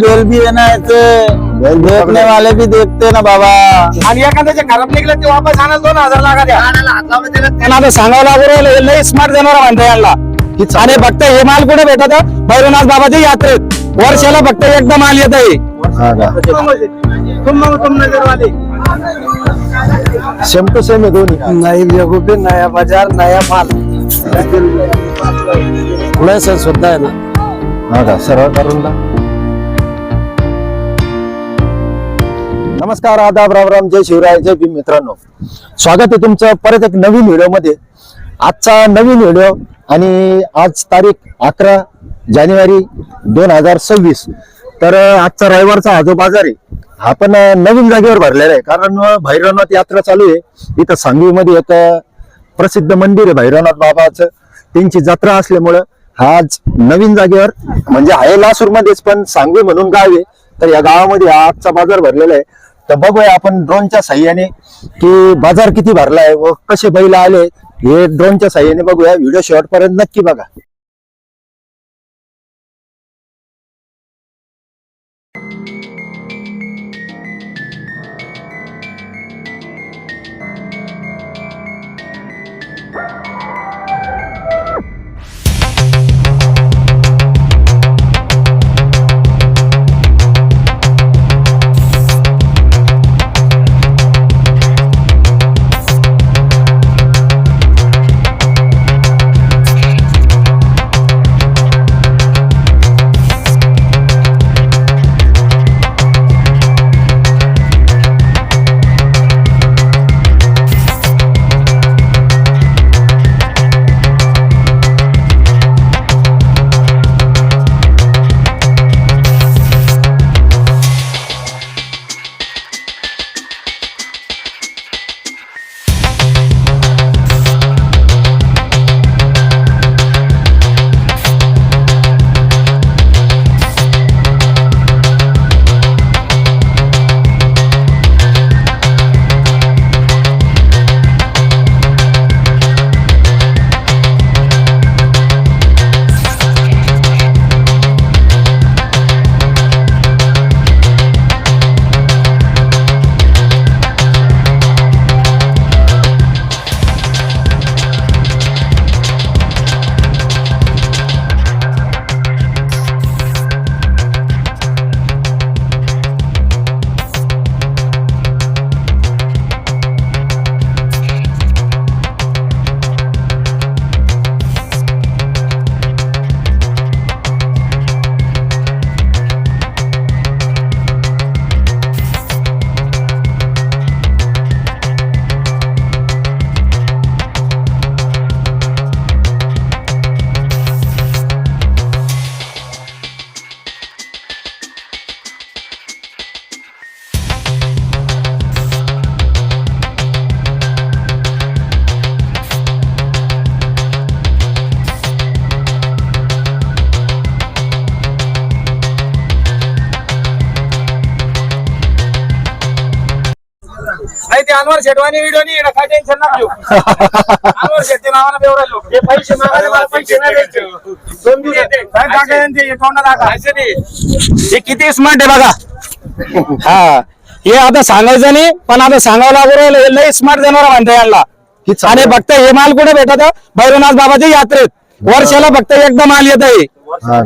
Bell भी है ना ऐसे देखने वाले भी देखते ना बाबा. आणि एखाद्याच्या खराब निघलं ते वापस आणायला दोन हजार लागा द्या त्यांना आता सांगावं लागू राहिलं हे लई स्मार्ट जनावर म्हणता यांना. आणि फक्त हे माल कुठे भेटत? भैरवनाथ बाबाच्या यात्रेत. वर्षाला फक्त एकदा माल येत आहे सेम टू सेम है दोन्ही. नया बाजार नया माल. पुढे सर स्वतः आहे ना. हा का? सरळ करून ला नमस्कार आदाब राम राम जय शिवराय जय भीम मित्रांनो. स्वागत आहे तुमचं परत एक नवीन व्हिडिओमध्ये. आजचा नवीन व्हिडिओ आणि आज तारीख अकरा जानेवारी दोन हजार सव्वीस. तर अं, आजचा रविवारचा हा जो बाजार आहे हा पण अं, नवीन जागेवर भरलेला आहे. कारण अं, भैरवनाथ यात्रा चालू आहे. इथं सांगवीमध्ये एक अं, प्रसिद्ध मंदिर आहे भैरवनाथ बाबाचं. त्यांची जत्रा असल्यामुळं आज नवीन जागेवर म्हणजे आहे लासूर मध्येच पण सांगवी म्हणून गाव आहे. तर या गावामध्ये आजचा बाजार भरलेला आहे. तर बघूया आपण ड्रोनच्या साह्याने की बाजार किती भरला आहे व कसे बैल आले हे ड्रोनच्या साह्याने बघूया. व्हिडिओ शेवटपर्यंत नक्की बघा. अनवर शेटवानी व्हिडिओ नाही येणार, काय टेन्शन नका घेऊ. शेट्टी नावानं लोक. हे पैसे मागायला मला पैसे नाही द्यायचे. दोन दिवस. हे. हे किती स्मार्ट आहे बघा. हा. हे आता सांगायचं नाही पण आता सांगावं लागू राहिलं हे लई स्मार्ट जनावर म्हणता यांना. आणि फक्त हे माल कुठे भेटत? भैरवनाथ बाबाच्या यात्रेत. वर्षाला फक्त एकदा माल येत आहे. हा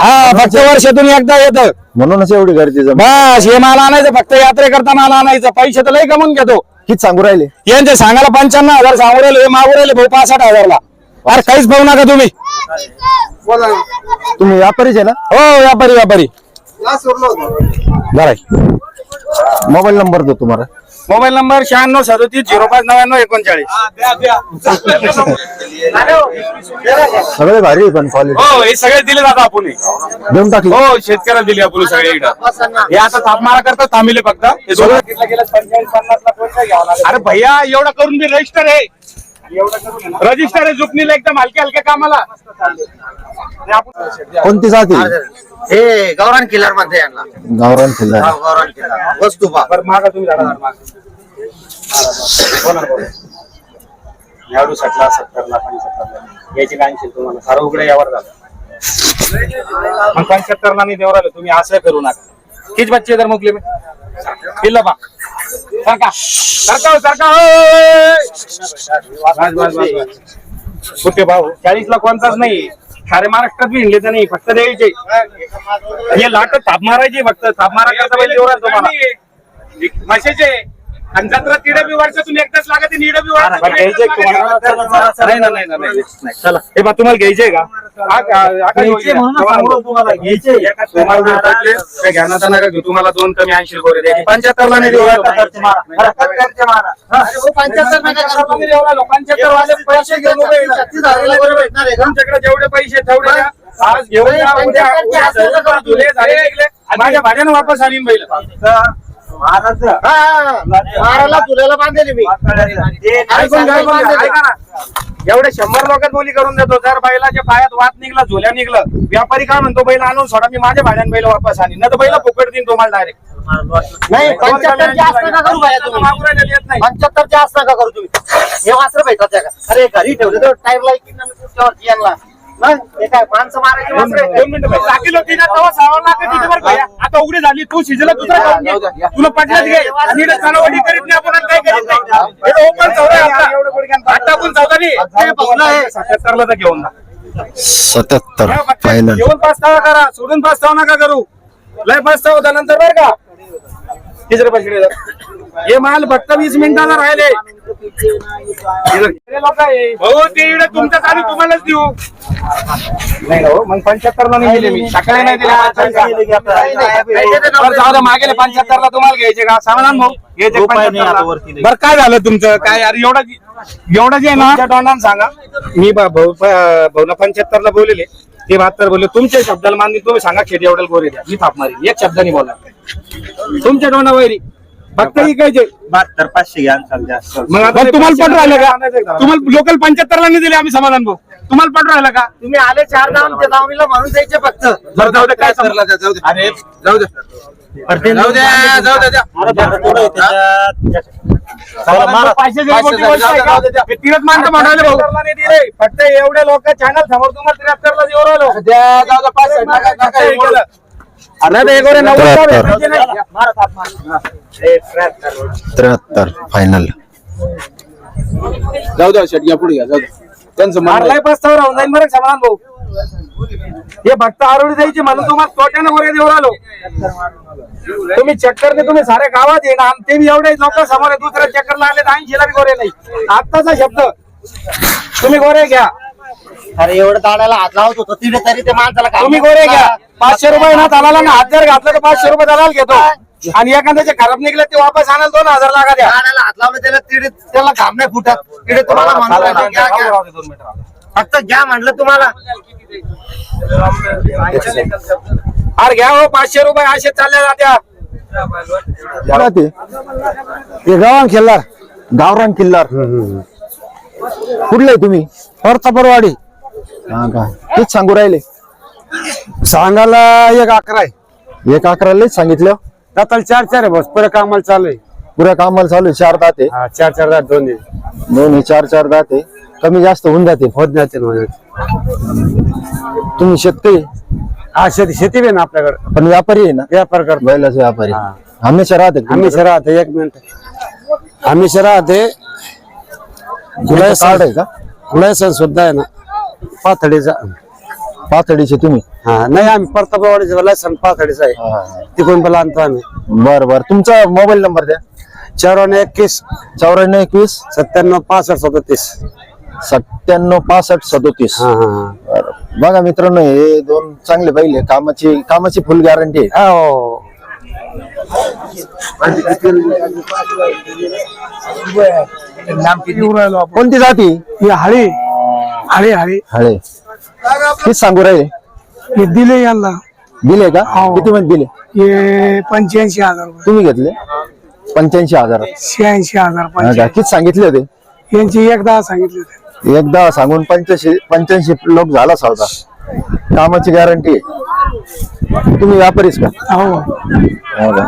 हा फक्त वर्षातून एकदा येत. म्हणूनच एवढी गर्दी जमा बस हे माल आणायचं फक्त यात्रेकरता माल आणायचं. पैसे तर लई कमवून घेतो. किती सांगू राहिले. यांचे सांगायला पंच्याण्णव हजार सांगू राहिले हे मागू राहिले भाऊ पासष्ट हजारला. अरे काहीच पाहू नका तुम्ही. तुम्ही व्यापारीच आहे ना? हो व्यापारी व्यापारी. बरं मोबाईल नंबर दो तुम्हाला. मोबाईल नंबर शहाण्णव सदोतीस झिरो पाच नव्याण्णव एकोणचाळीस. सगळे भारी आहे पण क्वालिटी हो हे सगळे दिले जातात आपण. देऊन टाकली. हो शेतकऱ्याला दिले आपण सगळे इकडं. हे आता तापमारा करता थांबिले फक्त. हे दोन अरे भैया एवढं करून बी रजिस्टर आहे. रजिस्टर आहे जुकनीला एकदम हलक्या हलक्या कामाला. कोणती जाती? हे गौरान किल्लरमध्ये यांना. गावरान किल्ला हा, गौरान किल्लर. वस्तू पहा. बरं मागा तुम्ही झाडा मागा. याडू सटला सत्तरला पंच्याहत्तरला. याची काय तुम्हाला? सारं उघडे यावर झालं मग पंच्याहत्तरला नाही देवर आलं तुम्ही असं करू नका. किती बच्चे तर मुकले मी. पिल्ला पा सरका सरका सरका. कुठे भाऊ. चाळीसला कोणताच नाही. सारे महाराष्ट्रात बी हिंडले तर नाही फक्त द्यायचे. हे लाट थाप मारायची फक्त. थाप मारा करता पाहिजे तुम्हाला. म्हशीचे. आणि जत्रा तिडे बी वर्षातून एकदाच लागत निड बी घ्यायचे नाही ना नाही ना नाही नाही. चला हे बा तुम्हाला घ्यायचे का हा, का- हा का घ्यायचे म्हणून ना सांगू तुम्हाला, घ्यायचे. एका तुम्हाला जर पटले, काही घ्यायला नका घेऊ तुम्हाला दोन कमी ऐंशी गोरे द्यायचे पंच्याहत्तरला नाही देऊ आता. पंच्याहत्तर नका करा तुम्ही देऊ राहिलो. पंच्याहत्तर वाले पैसे घेऊन उभे राहिले. तुमच्याकडे जेवढे पैसे तेवढे द्या. आज घेऊन या, उद्या उद्या सगळं करा. धुले, झाले, निघले. आणि माझ्या भाड्यानं वापस आणीन बैल मारायला तुला बांधेल मी. ऐकून घ्या, ऐकून घ्या. ऐका ना. एवढे शंभर लोकात बोली करून देतो. जर बैलाच्या पायात वात निघला झोल्या निघलं व्यापारी काय म्हणतो बैल आणून सोडा मी माझ्या भाड्यान बैल वापस आणीन. नाही तर बैल फुकट देईन तुम्हाला डायरेक्ट नाही पंच्याहत्तर जास्त नका करू बाया तुम्ही. येत नाही. पंच्याहत्तर जास्त नका करू तुम्ही. हे वासर भेटतात त्या का? अरे घरी ठेवले तर टायर लाईक माणसं मारायची वासरं आहेत. दोन मिनिटं बस. टाकील होती ना तेव्हा बरं का? आता उघडी झाली तू शिजला खाऊन घे. तुला पटलं घे. आणि इकडे करीत नाही आपण आणि काही करीत नाही. ओपन चौदा आहे आपला. आता आपण चौदा नाही. ते पाहुणं आहे. सत्याहत्तरला तर घेऊन. सत्याहत्तर. फायनल घेऊन करा. सोडून पाचतावा नका करू. लय पाचतावा होता नंतर बरं का. तिसरे पैसे हे माल फक्त वीस मिनिटाला राहिले. ते इकडे तुमचं चालू तुम्हालाच देऊ. नाही हो मग पंच्याहत्तरला नाही दिले मी. सकाळी नाही दिले बरं, जाऊ दे मागेले पंच्याहत्तरला तुम्हाला घ्यायचे का? समाधान भाऊ घ्यायचे. बरं काय झालं तुमचं? काय अरे एवढं एवढं जे आहे ना तोंडानं सांगा. मी भाऊ भाऊला पंच्याहत्तरला बोलले. ते बहात्तर बोलले तुमच्या शब्दाला मानली तुम्ही सांगा खेडी एवढ्याला गोरे द्या. मी थाप मारी एक शब्दाने बोला तुमच्या तोंडा वैरी फक्त इकायचे बहात्तर पाचशे घ्या चाल जास्त. मग आता तुम्हाला पट राहिलं का? तुम्हाला लोकल पंच्याहत्तरला नाही दिले आम्ही समाधान भाऊ. तुम्हाला पट राहिलं का? तुम्ही आले चार दाम त्या दावणीला म्हणून द्यायचे फक्त. जाऊ जाऊ दे काय अरे जाऊ दे. जाऊ द्या जाऊ द्या पाचशे जे मोठी गोष्ट आहे का? हे तीनच माणसं म्हणाले भाऊ. नाही दिले. फक्त एवढे लोक चॅनल समोर तुम्हाला त्र्याहत्तरला देऊ राहिलो हे त्र्याहत्तर. नाही. फायनल जाऊ द्या शेट घ्या पुढे घ्या जाऊ द्या त्यांचं म्हणणं आहे. मारलाय पस्तावर राहून जाईल बरं समाधान भाऊ? हे फक्त आरोडी द्यायची म्हणून तुम्हाला तोट्यानं वगैरे देऊ राहिलो तुम्ही चक्करने तुम्ही साऱ्या गावात येणार आणि ते बी एवढे लोक समोर आहे. दुसऱ्या चक्करला आले तर ऐंशीला बी गोरे नाही. आत्ताचा शब्द. तुम्ही गोरे घ्या. अरे एवढं दाडाला हात लावत होतो तिथे तरी ते माणसाला काम तुम्ही गोरे घ्या. पाचशे रुपये ना दलाला ना हजार घातलं तर पाचशे रुपये दलाल घेतो. आणि एखाद्याचे खराब निघले ते वापस आणाल दोन हजार लागा द्या. दाडाला हात लावलं त्याला तिथे त्याला घाम नाही फुटत. तिथे तुम्हाला घ्या, घ्या. फक्त घ्या म्हणलं तुम्हाला. अरे घ्या हो पाचशे रुपये असे चालले जात्या. कोण ते. हे गावान खेळला गावरान किल्लार. कुठले तुम्ही? परतापरवाडी हा का? तेच सांगू राहिले. सांगायला एक अकरा आहे. एक अकरालाच सांगितलं. दाताला चार चार आहे बस. पुढे कामाला चालू आहे. पुऱ्या कामाला चालू आहे, चार दाते हा चार चार दात दोन आहे. दोन्ही चार चार दाते कमी जास्त होऊन जाते. होत जाते. तुम्ही शेतकरी? हा शेती शेती बी ना आपल्याकडे. पण व्यापारी आहे ना? व्यापार करतो. बैलाचे व्यापारी. हा. हमेशा राहते हमेशा राहते. एक मिनिट. हमेशा राहते. कार्ड आहे का? लायसन सुद्धा आहे ना. पाथडीचा पाथडीचे तुम्ही? हा नाही आम्ही परतापवाडीचा लायसन पाथडीचा आहे. हा. तिकडून पण आणतो आम्ही. बर बर. तुमचा मोबाईल नंबर द्या. चौऱ्याण्णव एकवीस. चौऱ्याण्णव एकवीस. सत्त्याण्णव पासष्ट सदतीस. सत्त्याण्णव पासष्ट सदोतीस. हा हा बरं. बघा मित्रांनो हे दोन चांगले बैल आहे कामाची कामाची फुल गॅरंटी आहे. हा. हो कोणती जाती? ही हळी. हळी हळी हळे किती सांगू राहिले? हे दिले यांना. दिले का? हो. किती मध्ये दिले? हे पंच्याऐंशी हजार रुपये. तुम्ही घेतले? पंच्याऐंशी हजार. शहाऐंशी हजार हा का? किती सांगितले होते? यांची एकदा सांगितले होते. एकदा सांगून पंच्याऐंशी पंच्याऐंशी लोक झाला होता कामाची गॅरंटी आहे. तुम्ही व्यापारीच का? हो. हो का?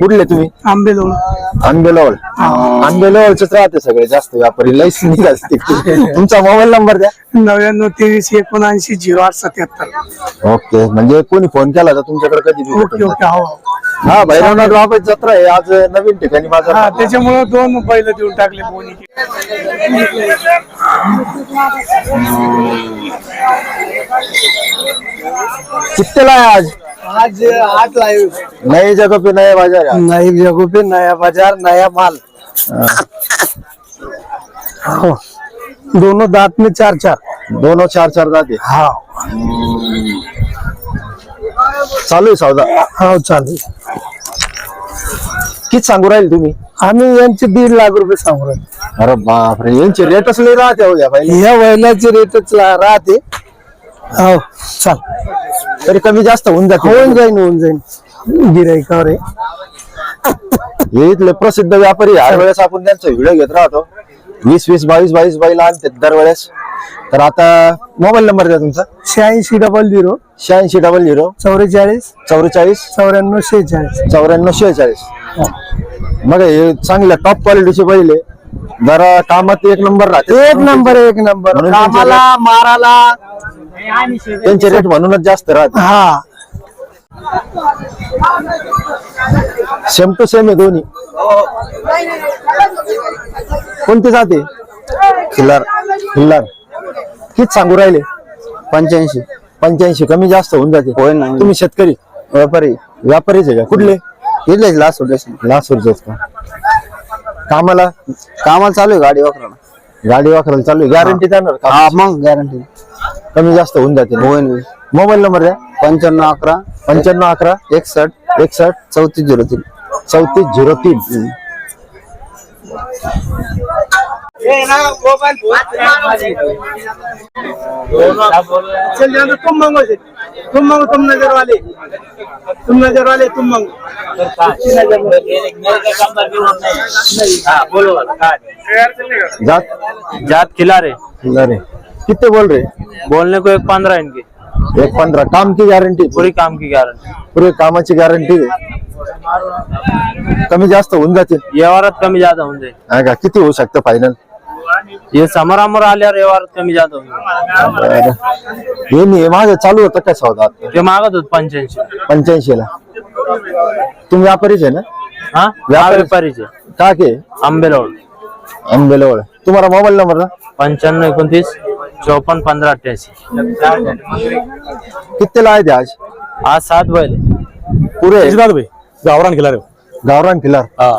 कुठले तुम्ही? आंबेलोळ आंबेलवळ आंबेलवळच राहते सगळे जास्त व्यापारी निघ असते तुमचा मोबाईल नंबर द्या. नव्याण्णव तेवीस एकोणऐंशी झिरो आठ सत्याहत्तर. ओके म्हणजे कोणी फोन केला तर तुमच्याकडे कधी बी? ओके भेटून ओके हो. हो. भैरवनाथ बाबाची जत्रा आहे आज नवीन ठिकाणी हा माझा त्याच्यामुळे दोन बैल देऊन टाकले बोनी कितीला आहे आज? आज आठ लाईव्ह जगह पे नया बाजार आहे नई जगह पे नया बाजार नया माल. हो. दोनों दांत में चार चार. दोनों चार चार जाते हा. चालू आहे. सौदा. हो चालेल किती सांगू राहील तुम्ही? आम्ही यांचे दीड लाख रुपये सांगू राहिले. अरे बापरे यांचे रेटच लई राहते हो या बैलाचे रेटच ला- राहते. हो चाल. तरी कमी जास्त होऊन जाते. होऊन जाईन होऊन जाईन. गिराईकावर आहे हे इथले प्रसिद्ध व्यापारी आहे. हर वेळेस आपण त्यांचा व्हिडिओ घेत राहतो. वीस वीस बावीस बावीस बैल आणते दरवेळेस. तर आता मोबाईल नंबर द्या तुमचा. शहाऐंशी डबल झिरो शहाऐंशी डबल झिरो चौवेचाळीस. चौवेचाळीस. चौऱ्याण्णव शेहेचाळीस. चौऱ्याण्णव शेहेचाळीस. मग हे चांगल्या टॉप क्वालिटीचे बैल आहे. जरा कामात एक नंबर राहते. एक नंबर एक नंबर म्हणून कामाला माराला. त्यांचे रेट म्हणूनच जास्त राहते. हा. सेम टू सेम आहे दोन्ही. कोणते जाते खिल्लार. खिल्लार. किती सांगू राहिले? पंच्याऐंशी. पंच्याऐंशी कमी जास्त होऊन जाते. होय ना तुम्ही शेतकरी. व्यापारी. व्यापारीच आहे का? कुठले? इथलेच लास्ट लास्ट का? कामाला? कामाला चालू आहे गाडी वापरायला. गाडी वापरायला चालू आहे. गॅरंटी देणार का? मग गॅरंटी कमी जास्त होऊन जाते होय मोबाईल नंबर द्या. पंच्याण्णव अकरा. पंच्याण्णव अकरा. एकसष्ट. एकसष्ट. चौतीस झिरो तीन. चौतीस झिरो तीन. चल जाना तुम मांगो से तुम मांगो तुम नज़र वाले तुम नज़र वाले तुम मांगो. जात जात खिला रहे अरे कितने बोल रहे बोलने को एक पंद्रह इनकी. एक पंधरा. काम की गॅरंटी पूरी काम की गारंटी पुरे कामाची गॅरंटी कमी जास्त होऊन जातील. व्यवहारात कमी जादा होऊन जाईल. हा का? किती होऊ शकतं फायनल हे समोरामोर आल्यावर व्यवहारात कमी जादा होऊन जाईल. हे नाही माझं चालू होतं काय सौदा? आता? ते मागत होत पंच्याऐंशी. पंच्याऐंशी ला तुम्ही व्यापारीच आहे ना? हा? व्यापारी- व्यापारीचे का के? आंबेलोड आंबेलवळ तुम्हाला मोबाईल नंबर ना? पंच्याण्णव एकोणतीस. चौपन्न पंधरा अठ्ठ्याऐंशी. कितीला आहे ते आज? आज सात बैल पुरे गावरान गेला रे गावरान किल्लार हा.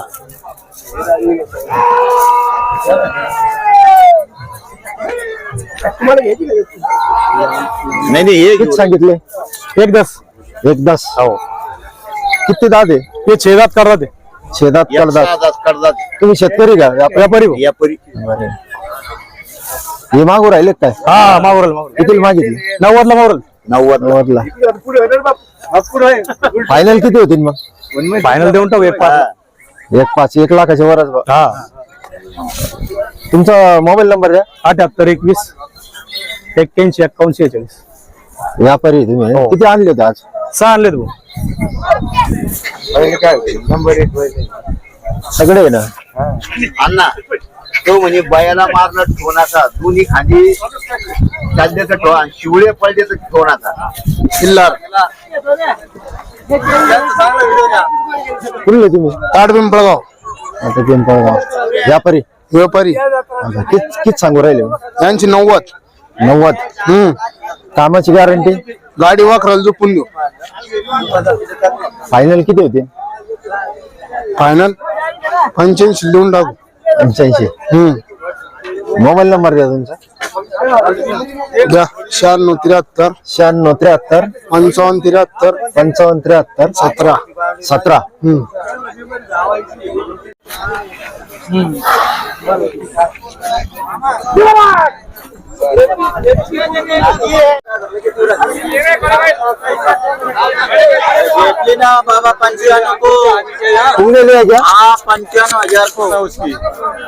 नाही नाही हे किती सांगितले? एक दस. एक दस. हो. किती दाद आहे? हे छेदात करता ते. शेतात करतात. तुम्ही शेतकरी का? व्यापारी? बरे. हे मागू राहिले काय? हा मावरल मावरल किती मागितले? नव्वदला मावरल नव्वद नव्वदला. फायनल किती होतील मग? फायनल देऊन टाकू एक पाच. एक पाच एक लाखाच्या वरच बा. हा. तुमचा मोबाईल नंबर द्या. अठ्याहत्तर एकवीस एक्क्याऐंशी एक्कावन्न शेहेचाळीस. व्यापारी आहे तुम्ही. हो. किती आणले होते आज? सहा आणले तू सगळे आहे ना? अण्णा. तो म्हणे बयाला मारणं ठेवण्याचा दोन्ही खांदी चालण्याचा ठेवा आणि शिवळे पडल्याचं ठेवण्याचा किल्लार कुठले तुम्ही? ताड पिंपळगाव. आता पिंपळगाव. व्यापारी. व्यापारी. आता कित किती सांगू राहिले? यांची नव्वद. नव्वद. हम्म. कामाची गॅरंटी गाडी वाखराल झोपून देऊ फायनल किती होते? फायनल पंच्याऐंशी देऊन टाकू. पंच्याऐंशी. मोबाईल नंबर द्या तुमचा. द्या. शहाण्णव त्र्याहत्तर. शहाण्णव त्र्याहत्तर. पंचावन्न त्र्याहत्तर. पंचावन्न त्र्याहत्तर. सतरा. सतरा. बाबा पंचानवे को पूरे लिया क्या? हाँ पंचानवे हज़ार को।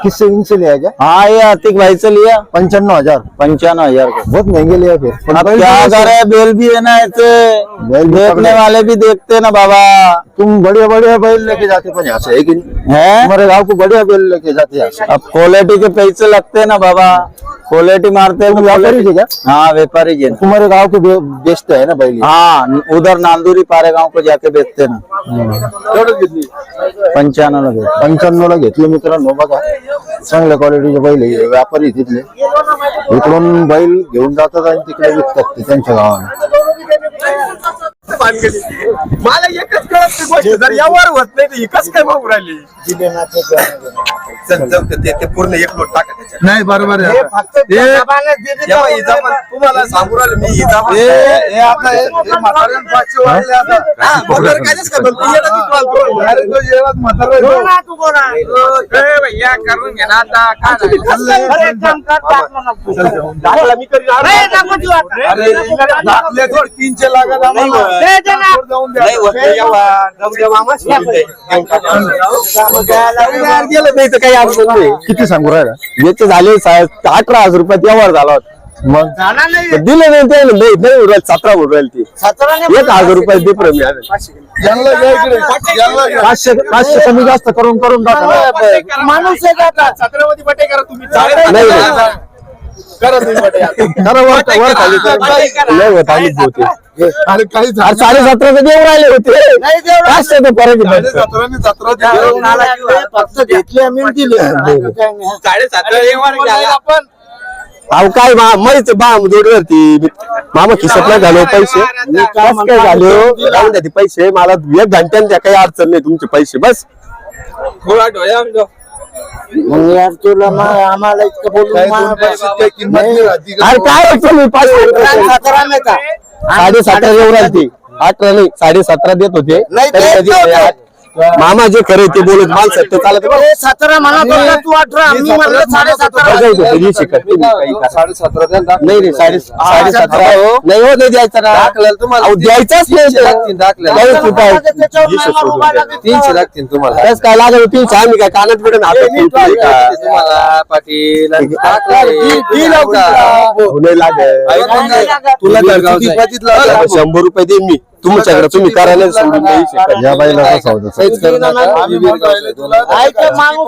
किससे इनसे लिया क्या? हाँ ये आतिक भाई से लिया। पंचानवे हज़ार। पंचानवे हज़ार को। बहुत महँगे लिया फिर। अब क्या करे बेल भी है ना ऐसे। बेल देखने वाले भी देखते हैं ना बाबा। तुम बढ़िया बढ़िया बैल लेके जाते यहाँ से है कि नहीं? है? हमारे गाँव को बढ़िया बैल लेके जाते से अब क्वालिटी के पैसे लगते हैं ना बाबा। क्वालिटी मारते हैं व्यापारी थे क्या? हाँ व्यापारी जी। तुम्हारे गाँव के बेचते हैं ना बैल? ये? हाँ उधर नांदूरी पारे गांव को जाके बेचते ना। पंचानवे रुपये पंच्याण्णवला घेतले मित्रांनो बघा चांगल्या क्वालिटीचे बैल. व्यापारी तिथले इकडून बैल घेऊन जातात आणि तिकडे विकतात ते त्यांच्या मला एकच कळत नाही गोष्ट. जर यावर होत नाही तर एकच काय बघू राहिली? ते पूर्ण एक नोट टाका त्याच्यात. नाही बरोबर तुम्हाला सांगू राहिलो मी इजाबाद भैया करून घे ना आता. दाखला मी करीन तीनशे लागत नाही होत नाही एवढा. जाऊ. द्या मामा, सोडून दे. गेलं नाही? तर काही अडचण नाही. किती सांगू राहिला? याचे झाले अठरा हजार रुपयात व्यवहार झाला होता. मग दिले नाही ते नाही सतरा उडवायला ती. एक हजार रुपये दे प्रमी पाचशे पाचशे कमी जास्त करून करून टाका. माणूस आहे का आता? छत्रपती बटे करा तुम्ही. नाही, नाही. करा तुम्ही बटे आता. करा वर वर खाली करा. लय होत आली होते अरे काही अरे साडे सतराचे देऊ राहिले होते. पाचशे तर परत फक्त घेतले आम्ही दिले. साडेसातला व्यवहार झाला आपण. अहो काय मा मैच बाम जोडवरती. मामा खिसत नाही झालो पैसे? कस काय हो? द्या ते पैसे. मला एक घंट्याने द्या काही अडचण नाही. तुमचे पैसे बस. थोडा डोळ्या मग यार तुला मग आम्हाला इतकं बोलून अरे काय होतं मी? पाच साडे सतरा राहिले ते. अठरा नाही साडे सतरा देत होते. तरी कधी नाही आठ. मामा जे खरे ते बोलत माल सत्य चालत सतरा मला तू अठरा मी म्हणलं साडे सतरा नाही नाही साडे साडे सतरा नाही हो नाही द्यायचं ना. अहो, द्यायचाच नाही जाऊ तू काय. वीसच सोडून द्या. तीनशे लागतील. तुम्हाला. तेच काय लागेल तीनशे. आम्ही काय कानात बिडून हातात ठेवतोय का? तुम्हाला पाटील. आणि. हो, नाही लागत. तुला? शंभर रुपये दे मी. तुमच्याकडे तुम्ही करायला सोडून. या बाईला कसा होता काहीच करू नका. मी बी गावचा दोन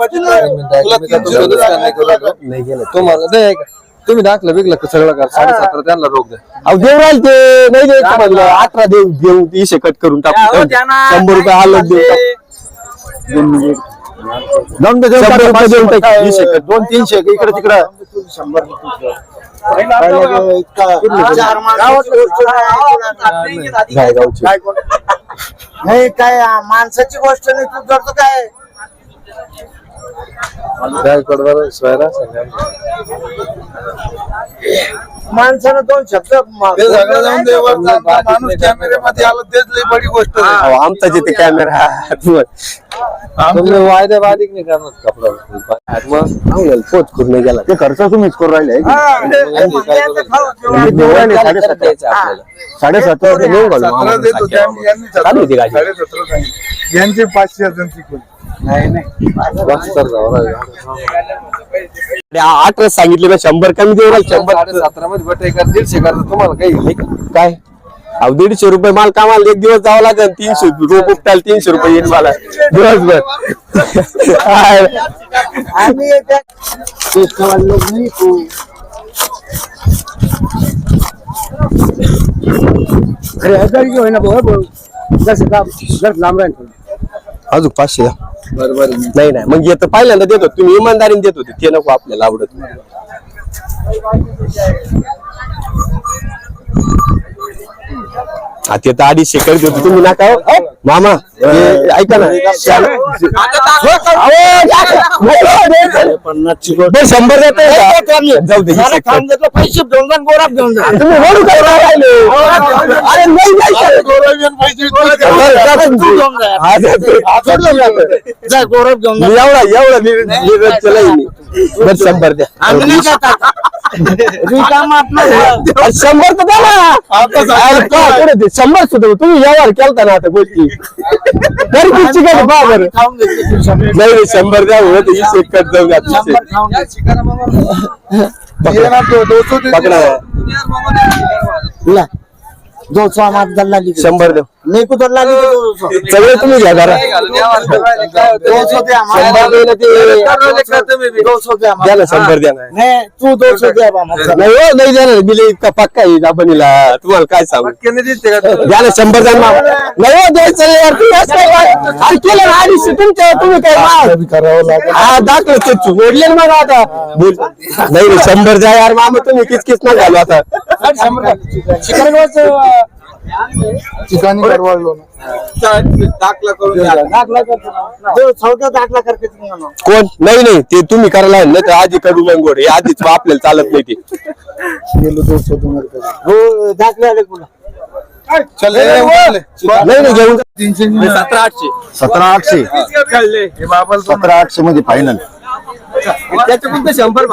तुला तीनशे रोजच करणार तुला का? नाही गेलं. तुम्हाला नाही ऐका. तुम्ही दाखलं बिकलं का सगळं करा साडेसतरा त्यांना रोग द्या अहो देऊ राहील ते नाही द्यायचं म्हणलं अठरा देऊ देऊ इशे कट करून टाकू शंभर रुपये आलं देऊ टाकू. दोन तीनशे इकडे तिकडे. नाही काय माणसाची गोष्ट नाही तू करतो काय काय माणसानं दोन शब्द म- जाऊन दे माणूस कॅमेऱ्यामध्ये आलं तेच लई बडी गोष्ट आमचा जिथे कॅमेरा तुम्ही वायदे बाधिक नाही करणार कपडा करून गेला. ते खर्च तुम्हीच करू राहिले सतरा सतरा- सांगितले. यांचे पाचशे. अठरा सांगितले ना शंभर कमी देऊ राहील शंभर साडेसतरा मध्ये बटे कर दीडशे करता तुम्हाला काही? काय? अहो दीडशे रुपये माल कामाला एक दिवस जावं लागेल तीनशे रोप उपटायला तीनशे रुपये येईल मला. दिवसभर. अरे हज़ार घेऊ ना भाऊ भाऊ. जसं का जर लांब राहील अजून पाचशे द्या. नाही नाही. मग येतं पहिल्यांदा देतो तुम्ही इमानदारीने देत होते. ते नको आपल्याला आवडत. ते तर अडीचशे करत होते तुम्ही नका हो. मामा हे ऐका ना शाल- अहो, जा- पन्नासची बरं, शंभर देतो जाऊ दे खाऊन घेतलं पैसे घेऊन जा गोराप घेऊन जा तुम्ही ओढू काय राहिले अरे नाही नाही हा, देतो. जा गोराप घेऊन जा मी एवढा एवढा निर- केलाय मी बरं शंभर द्या आम्ही नाही जातात रिकामा आपलं अरे शंभर तर द्या ना. अरे का पुढे ते? शंभर सुद्धा तुम्ही व्यवहार केलता ना आता गोष्टी. तरी किती काय पहा बरं. खाऊन घेतले नाही नाही, शंभर द्या होत वीस एक कर जाऊ द्या. शंभर खाऊन घेतले. पकडा. ला. दो सौ हमारे दल्ला लिखे शंभर नहीं को दल्ला लिखे दो सौ सगळे तुम्ही घ्या जरा शंभर दिलं ते द्या हमारे ना शंभर द्या ना. नहीं तू दो सौ दे अब हमारे नाही हो नाही देणार मी लई इतका पक्का आहे दाबणीला. तुम्हाला काय सांगू? द्या ना शंभर द्या ना. नाही हो द्यायचं नाही यार, तुम्ही असं काय अरे केलं ना अडीचशे तुमच्या तुम्ही काय माग? करावं लागेल. हा दाखल ते ना मग आता. बोल. नाही नाही, शंभर द्या यार मामा तुम्ही किच किच ना घालू आता. ठिकाणी दाखला ना कोण? नाही नाही ते तुम्ही करायला नाही तर आधी कडू मंगोड हे आधीच आपल्याला चालत नाही ते. गेलो दाखले चल नाही नाही घेऊन जा. तीनशे सतरा आठशे. सतरा आठशे. मध्ये फायनल त्याच्याकडून शंभर